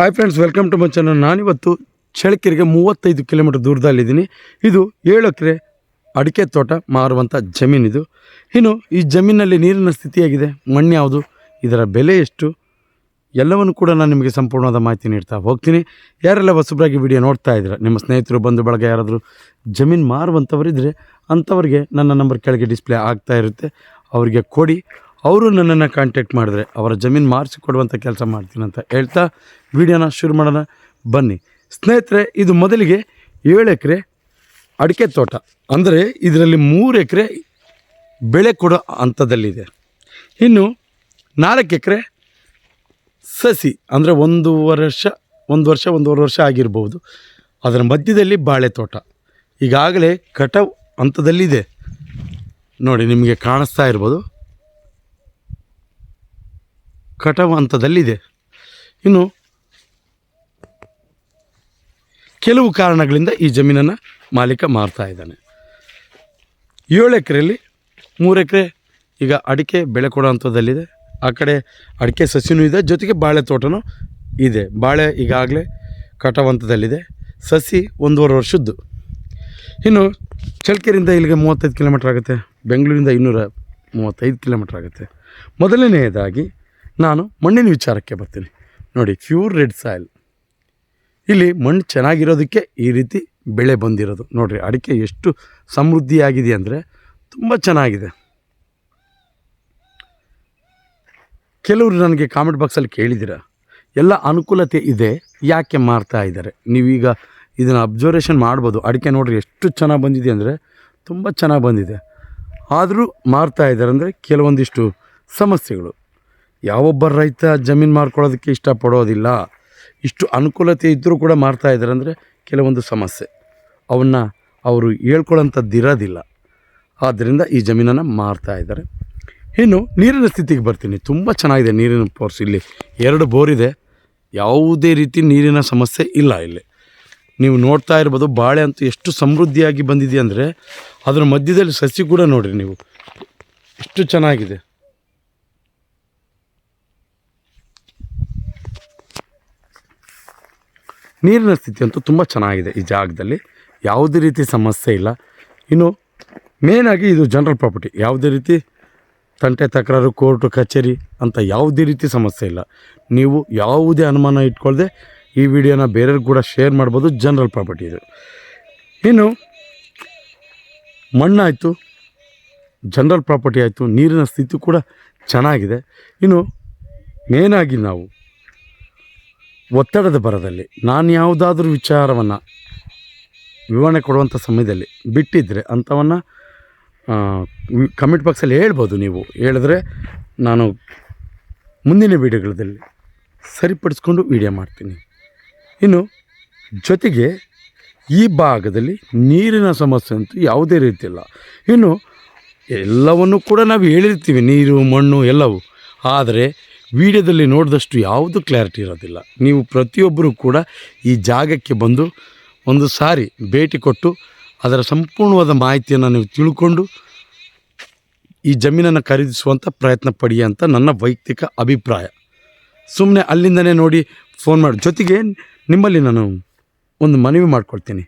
Hi friends welcome to my channel ನಾನಿವತ್ತು ಚಳ್ಳಕೆರೆಗೆ ಮೂವತ್ತೈದು ಕಿಲೋಮೀಟರ್ ದೂರದಲ್ಲಿದ್ದೀನಿ. ಇದು ಏಳು ಎಕರೆ ಅಡಿಕೆ ತೋಟ ಮಾರುವಂಥ ಜಮೀನಿದು ಇನ್ನು ಈ ಜಮೀನಲ್ಲಿ ನೀರಿನ ಸ್ಥಿತಿಯಾಗಿದೆ ಮಣ್ಣು ಯಾವುದು? ಇದರ ಬೆಲೆ ಎಷ್ಟು? ಎಲ್ಲವನ್ನು ಕೂಡ ನಾನು ನಿಮಗೆ ಸಂಪೂರ್ಣವಾದ ಮಾಹಿತಿ ನೀಡ್ತಾ ಹೋಗ್ತೀನಿ. ಯಾರೆಲ್ಲ ಹೊಸಬ್ರಾಗಿ ವಿಡಿಯೋ ನೋಡ್ತಾ ಇದ್ದೀರ, ನಿಮ್ಮ ಸ್ನೇಹಿತರು ಬಂಧು ಬಳಗ ಯಾರಾದರೂ ಜಮೀನು ಮಾರುವಂಥವರಿದ್ದರೆ ಅಂಥವ್ರಿಗೆ ನನ್ನ ನಂಬರ್ ಕೆಳಗೆ ಡಿಸ್ಪ್ಲೇ ಆಗ್ತಾ ಇರುತ್ತೆ. ಅವರಿಗೆ ಕೊಡಿ. ಅವರು ನನ್ನನ್ನು ಕಾಂಟ್ಯಾಕ್ಟ್ ಮಾಡಿದ್ರೆ, ಅವರ ಜಮೀನು ಮಾರಿಸಿ ಕೊಡುವಂಥ ಕೆಲಸ ಮಾಡ್ತೀನಿ ಅಂತ ಹೇಳ್ತಾ ವಿಡಿಯೋನ ಶುರು ಮಾಡೋಣ. ಬನ್ನಿ. ಸ್ನೇಹಿತರೆ, ಇದು ಮೊದಲಿಗೆ ಏಳು ಎಕರೆ ಅಡಿಕೆ ತೋಟ. ಅಂದರೆ ಇದರಲ್ಲಿ ಮೂರು ಎಕರೆ ಬೆಳೆ ಕೊಡೋ ಹಂತದಲ್ಲಿದೆ. ಇನ್ನು ನಾಲ್ಕು ಎಕರೆ ಸಸಿ, ಅಂದರೆ ಒಂದು ವರ್ಷ ಒಂದು ವರ್ಷ, ಒಂದೂವರೆ ವರ್ಷ ಆಗಿರ್ಬೋದು. ಅದರ ಮಧ್ಯದಲ್ಲಿ ಬಾಳೆ ತೋಟ. ಈಗಾಗಲೇ ಕಟಾವ್ ಹಂತದಲ್ಲಿದೆ. ನೋಡಿ, ನಿಮಗೆ ಕಾಣಿಸ್ತಾ ಇರ್ಬೋದು. ಕಟಾವು ಹಂತದಲ್ಲಿದೆ ಇನ್ನು ಕೆಲವು ಕಾರಣಗಳಿಂದ ಈ ಜಮೀನನ್ನು ಮಾಲೀಕ ಮಾರ್ತಾ ಇದ್ದಾನೆ. ಏಳು ಎಕರೆಯಲ್ಲಿ ಮೂರು ಎಕರೆ ಈಗ ಅಡಿಕೆ ಬೆಳೆ ಕೊಡೋ ಹಂತದಲ್ಲಿದೆ. ಆ ಕಡೆ ಅಡಿಕೆ ಸಸಿನೂ ಇದೆ, ಜೊತೆಗೆ ಬಾಳೆ ತೋಟನೂ ಇದೆ. ಬಾಳೆ ಈಗಾಗಲೇ ಕಟಾವಂತದಲ್ಲಿದೆ, ಸಸಿ ಒಂದೂವರೆ ವರ್ಷದ್ದು. ಇನ್ನು ಚಳ್ಕೆರಿಂದ ಇಲ್ಲಿಗೆ ಮೂವತ್ತೈದು ಕಿಲೋಮೀಟ್ರ್ ಆಗುತ್ತೆ, ಬೆಂಗಳೂರಿಂದ ಇನ್ನೂರ ಮೂವತ್ತೈದು ಕಿಲೋಮೀಟ್ರ್ ಆಗುತ್ತೆ. ಮೊದಲನೆಯದಾಗಿ ನಾನು ಮಣ್ಣಿನ ವಿಚಾರಕ್ಕೆ ಬರ್ತೀನಿ. ನೋಡಿ ಪ್ಯೂರ್ ರೆಡ್ ಸಾಯಿಲ್ ಇಲ್ಲಿ ಮಣ್ಣು ಚೆನ್ನಾಗಿರೋದಕ್ಕೆ ಈ ರೀತಿ ಬೆಳೆ ಬಂದಿರೋದು. ನೋಡಿರಿ, ಅಡಿಕೆ ಎಷ್ಟು ಸಮೃದ್ಧಿಯಾಗಿದೆ ಅಂದರೆ ತುಂಬ ಚೆನ್ನಾಗಿದೆ. ಕೆಲವರು ನನಗೆ ಕಾಮೆಂಟ್ ಬಾಕ್ಸಲ್ಲಿ ಕೇಳಿದ್ದೀರ? ಎಲ್ಲ ಅನುಕೂಲತೆ ಇದೆ, ಯಾಕೆ ಮಾರ್ತಾ ಇದ್ದಾರೆ? ನೀವೀಗ ಇದನ್ನು ಅಬ್ಸರ್ವೇಷನ್ ಮಾಡ್ಬೋದು. ಅಡಿಕೆ ನೋಡಿರಿ, ಎಷ್ಟು ಚೆನ್ನಾಗಿ ಬಂದಿದೆ ಅಂದರೆ ತುಂಬ ಚೆನ್ನಾಗಿ ಬಂದಿದೆ. ಆದರೂ ಮಾರ್ತಾ ಇದ್ದಾರೆ ಅಂದರೆ ಕೆಲವೊಂದಿಷ್ಟು ಸಮಸ್ಯೆಗಳು. ಯಾವೊಬ್ಬ ರೈತ ಜಮೀನು ಮಾರ್ಕೊಳ್ಳೋದಕ್ಕೆ ಇಷ್ಟಪಡೋದಿಲ್ಲ. ಇಷ್ಟು ಅನುಕೂಲತೆ ಇದ್ದರೂ ಕೂಡ ಮಾರ್ತಾ ಇದ್ದಾರೆ ಅಂದರೆ ಕೆಲವೊಂದು ಸಮಸ್ಯೆ. ಅವನ್ನು ಅವರು ಹೇಳ್ಕೊಳ್ಳೋಂಥದ್ದು ಇರೋದಿಲ್ಲ. ಆದ್ದರಿಂದ ಈ ಜಮೀನನ್ನು ಮಾರ್ತಾ ಇದ್ದಾರೆ. ಇನ್ನು ನೀರಿನ ಸ್ಥಿತಿಗೆ ಬರ್ತೀನಿ. ತುಂಬ ಚೆನ್ನಾಗಿದೆ ನೀರಿನ ಪೋರ್ಸ್ ಇಲ್ಲಿ ಎರಡು ಬೋರ್ ಇದೆ. ಯಾವುದೇ ರೀತಿ ನೀರಿನ ಸಮಸ್ಯೆ ಇಲ್ಲ ಇಲ್ಲಿ. ನೀವು ನೋಡ್ತಾ ಇರ್ಬೋದು, ಬಾಳೆ ಅಂತೂ ಎಷ್ಟು ಸಮೃದ್ಧಿಯಾಗಿ ಬಂದಿದೆ ಅಂದರೆ ಅದರ ಮಧ್ಯದಲ್ಲಿ ಸಸಿ ಕೂಡ ನೋಡಿರಿ ನೀವು. ಎಷ್ಟು ಚೆನ್ನಾಗಿದೆ. ನೀರಿನ ಸ್ಥಿತಿ ಅಂತೂ ತುಂಬ ಚೆನ್ನಾಗಿದೆ ಈ ಜಾಗದಲ್ಲಿ. ಯಾವುದೇ ರೀತಿ ಸಮಸ್ಯೆ ಇಲ್ಲ. ಇನ್ನು ಮೇನಾಗಿ ಇದು ಜನರಲ್ ಪ್ರಾಪರ್ಟಿ ಯಾವುದೇ ರೀತಿ ತಂಟೆ ತಕರಾರು ಕೋರ್ಟು ಕಚೇರಿ ಅಂತ ಯಾವುದೇ ರೀತಿ ಸಮಸ್ಯೆ ಇಲ್ಲ. ನೀವು ಯಾವುದೇ ಅನುಮಾನ ಇಟ್ಕೊಳ್ಳದೆ ಈ ವಿಡಿಯೋನ ಬೇರೆಯವ್ರಿಗೆ ಕೂಡ ಶೇರ್ ಮಾಡ್ಬೋದು ಜನರಲ್ ಪ್ರಾಪರ್ಟಿ ಇದು. ಇನ್ನು ಮಣ್ಣಾಯಿತು ಜನರಲ್ ಪ್ರಾಪರ್ಟಿ ಆಯಿತು, ನೀರಿನ ಸ್ಥಿತಿ ಕೂಡ ಚೆನ್ನಾಗಿದೆ. ಇನ್ನು ಮೇನಾಗಿ ನಾವು ಒತ್ತಡದ ಬರದಲ್ಲಿ ನಾನು ಯಾವುದಾದ್ರೂ ವಿಚಾರವನ್ನು ವಿವರಣೆ ಕೊಡುವಂಥ ಸಮಯದಲ್ಲಿ ಬಿಟ್ಟಿದ್ದರೆ ಅಂಥವನ್ನು ಕಮೆಂಟ್ ಬಾಕ್ಸಲ್ಲಿ ಹೇಳ್ಬೋದು ನೀವು. ಹೇಳಿದ್ರೆ ನಾನು ಮುಂದಿನ ವೀಡಿಯೋಗಳಲ್ಲಿ ಸರಿಪಡಿಸ್ಕೊಂಡು ವೀಡಿಯೋ ಮಾಡ್ತೀನಿ. ಇನ್ನು ಜೊತೆಗೆ ಈ ಭಾಗದಲ್ಲಿ ನೀರಿನ ಸಮಸ್ಯೆ ಅಂತೂ ಯಾವುದೇ ರೀತಿ ಇಲ್ಲ. ಇನ್ನು ಎಲ್ಲವನ್ನು ಕೂಡ ನಾವು ಹೇಳಿರ್ತೀವಿ, ನೀರು, ಮಣ್ಣು ಎಲ್ಲವೂ. ಆದರೆ ವಿಡಿಯೋದಲ್ಲಿ ನೋಡಿದಷ್ಟು ಯಾವುದು ಕ್ಲಾರಿಟಿ ಇರೋದಿಲ್ಲ. ನೀವು ಪ್ರತಿಯೊಬ್ಬರೂ ಕೂಡ ಈ ಜಾಗಕ್ಕೆ ಬಂದು ಒಂದು ಸಾರಿ ಭೇಟಿ ಕೊಟ್ಟು ಅದರ ಸಂಪೂರ್ಣವಾದ ಮಾಹಿತಿಯನ್ನು ನೀವು ತಿಳ್ಕೊಂಡು ಈ ಜಮೀನನ್ನು ಖರೀದಿಸುವಂಥ ಪ್ರಯತ್ನ ಪಡಿ ಅಂತ ನನ್ನ ವೈಯಕ್ತಿಕ ಅಭಿಪ್ರಾಯ. ಸುಮ್ಮನೆ ಅಲ್ಲಿಂದನೇ ನೋಡಿ ಫೋನ್ ಮಾಡಿ. ಜೊತೆಗೆ ನಿಮ್ಮಲ್ಲಿ ನಾನು ಒಂದು ಮನವಿ ಮಾಡ್ಕೊಳ್ತೀನಿ.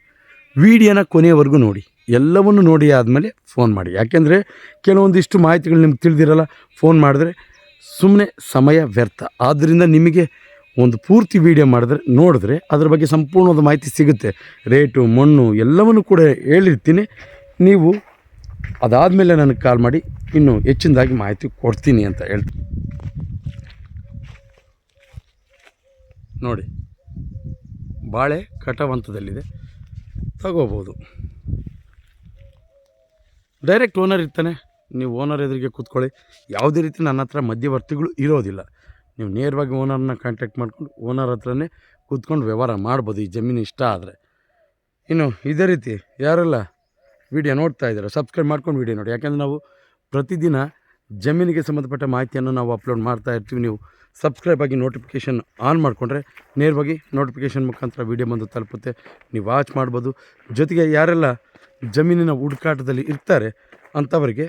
ವಿಡಿಯೋನ ಕೊನೆಯವರೆಗೂ ನೋಡಿ. ಎಲ್ಲವನ್ನು ನೋಡಿ ಆದಮೇಲೆ ಫೋನ್ ಮಾಡಿ. ಯಾಕೆಂದರೆ ಕೆಲವೊಂದಿಷ್ಟು ಮಾಹಿತಿಗಳು ನಿಮ್ಗೆ ತಿಳಿದಿರಲ್ಲ ಫೋನ್ ಮಾಡಿದ್ರೆ ಸುಮ್ಮನೆ ಸಮಯ ವ್ಯರ್ಥ. ಆದ್ದರಿಂದ ನಿಮಗೆ ಒಂದು ಪೂರ್ತಿ ವಿಡಿಯೋ ಮಾಡಿದ್ರೆ, ನೋಡಿದ್ರೆ ಅದ್ರ ಬಗ್ಗೆ ಸಂಪೂರ್ಣವಾದ ಮಾಹಿತಿ ಸಿಗುತ್ತೆ. ರೇಟು, ಮಣ್ಣು ಎಲ್ಲವನ್ನು ಕೂಡ ಹೇಳಿರ್ತೀನಿ. ನೀವು ಅದಾದಮೇಲೆ ನನಗೆ ಕಾಲ್ ಮಾಡಿ, ಇನ್ನೂ ಹೆಚ್ಚಿನದಾಗಿ ಮಾಹಿತಿ ಕೊಡ್ತೀನಿ ಅಂತ ಹೇಳ್ತೀನಿ. ನೋಡಿ, ಬಾಳೆ ಕಟವಂತದಲ್ಲಿದೆ. ತಗೋಬೋದು. ಡೈರೆಕ್ಟ್ ಓನರ್ ಇರ್ತಾನೆ. ನೀವು ಓನರ್ ಎದುರಿಗೆ ಕೂತ್ಕೊಳ್ಳಿ. ಯಾವುದೇ ರೀತಿ ನನ್ನ ಹತ್ರ ಮಧ್ಯವರ್ತಿಗಳು ಇರೋದಿಲ್ಲ. ನೀವು ನೇರವಾಗಿ ಓನರ್ನ ಕಾಂಟ್ಯಾಕ್ಟ್ ಮಾಡ್ಕೊಂಡು ಓನರ್ ಹತ್ರನೇ ಕೂತ್ಕೊಂಡು ವ್ಯವಹಾರ ಮಾಡ್ಬೋದು. ಈ ಜಮೀನು ಇಷ್ಟ ಆದರೆ. ಇನ್ನು ಇದೇ ರೀತಿ ಯಾರೆಲ್ಲ ವಿಡಿಯೋ ನೋಡ್ತಾ ಇದ್ದಾರೆ ಸಬ್ಸ್ಕ್ರೈಬ್ ಮಾಡ್ಕೊಂಡು ವಿಡಿಯೋ ನೋಡಿ. ಯಾಕೆಂದರೆ ನಾವು ಪ್ರತಿದಿನ ಜಮೀನಿಗೆ ಸಂಬಂಧಪಟ್ಟ ಮಾಹಿತಿಯನ್ನು ನಾವು ಅಪ್ಲೋಡ್ ಮಾಡ್ತಾ ಇರ್ತೀವಿ. ನೀವು ಸಬ್ಸ್ಕ್ರೈಬ್ ಆಗಿ ನೋಟಿಫಿಕೇಷನ್ ಆನ್ ಮಾಡಿಕೊಂಡ್ರೆ ನೇರವಾಗಿ ನೋಟಿಫಿಕೇಷನ್ ಮುಖಾಂತರ ವಿಡಿಯೋ ಬಂದು ತಲುಪುತ್ತೆ. ನೀವು ವಾಚ್ ಮಾಡ್ಬೋದು. ಜೊತೆಗೆ ಯಾರೆಲ್ಲ ಜಮೀನಿನ ಹುಡುಕಾಟದಲ್ಲಿ ಇರ್ತಾರೆ, ಅಂಥವರಿಗೆ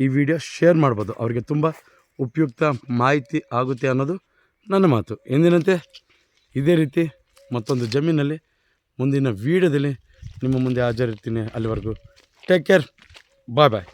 ಈ ವಿಡಿಯೋ ಶೇರ್ ಮಾಡ್ಬೋದು. ಅವರಿಗೆ ತುಂಬ ಉಪಯುಕ್ತ ಮಾಹಿತಿ ಆಗುತ್ತೆ ಅನ್ನೋದು ನನ್ನ ಮಾತು. ಎಂದಿನಂತೆ ಇದೇ ರೀತಿ ಮತ್ತೊಂದು ಜಮೀನಲ್ಲಿ ಮುಂದಿನ ವೀಡಿಯೋದಲ್ಲಿ ನಿಮ್ಮ ಮುಂದೆ ಹಾಜರಿರ್ತೀನಿ ಅಲ್ಲಿವರೆಗೂ. ಟೇಕ್ ಕೇರ್ ಬಾಯ್ ಬಾಯ್